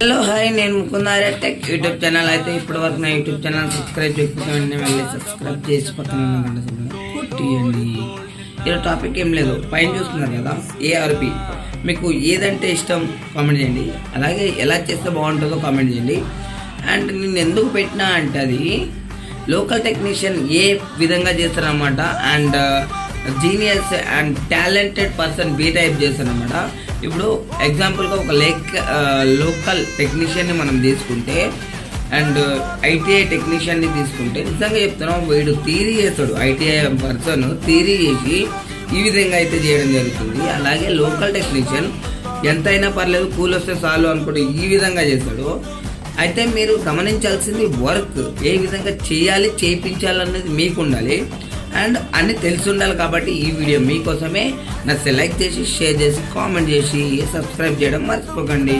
Hello hi నేను ముకుందారే tech YouTube channel. అయితే ఇప్పటి వరకు నా యూట్యూబ్ ఛానల్ సబ్స్క్రైబ్ చేయకపోతే వెళ్ళి సబ్స్క్రైబ్ చేసి పక్కన ఉన్న కొట్టియండి టాపిక్ ఏం లేదు. పైన చూస్తున్నారు కదా ఏఆర్పి మీకు ఏదంటే ఇష్టం కామెంట్ చేయండి. అలాగే ఎలా చేస్తే బాగుంటుందో కామెంట్ చేయండి. అండ్ నేను ఎందుకు పెట్టినా అంటే అది లోకల్ టెక్నీషియన్ ఏ విధంగా చేస్తారనమాట and genius and talented person B type చేస్తారనమాట ఇప్పుడు ఎగ్జాంపుల్గా ఒక లేక్ లోకల్ టెక్నీషియన్ని మనం తీసుకుంటే అండ్ ఐటీఐ టెక్నీషియన్ని తీసుకుంటే నిజంగా చెప్తున్నాం వీడు థీరీ చేస్తాడు ఐటీఐ పర్సన్ థీరీ చేసి ఈ విధంగా అయితే చేయడం జరుగుతుంది. అలాగే లోకల్ టెక్నీషియన్ ఎంతైనా పర్లేదు కూల్ వస్తే చాలు అనుకుంటే ఈ విధంగా చేస్తాడు. అయితే మీరు గమనించాల్సింది వర్క్ ఏ విధంగా చేయాలి చేయించాలన్నది మీకు ఉండాలి. అండ్ అన్ని తెలిసి ఉండాలి కాబట్టి ఈ వీడియో మీకోసమే నా సెలెక్ట్ చేసి షేర్ చేసి కామెంట్ చేసి సబ్స్క్రైబ్ చేయడం మర్చిపోకండి.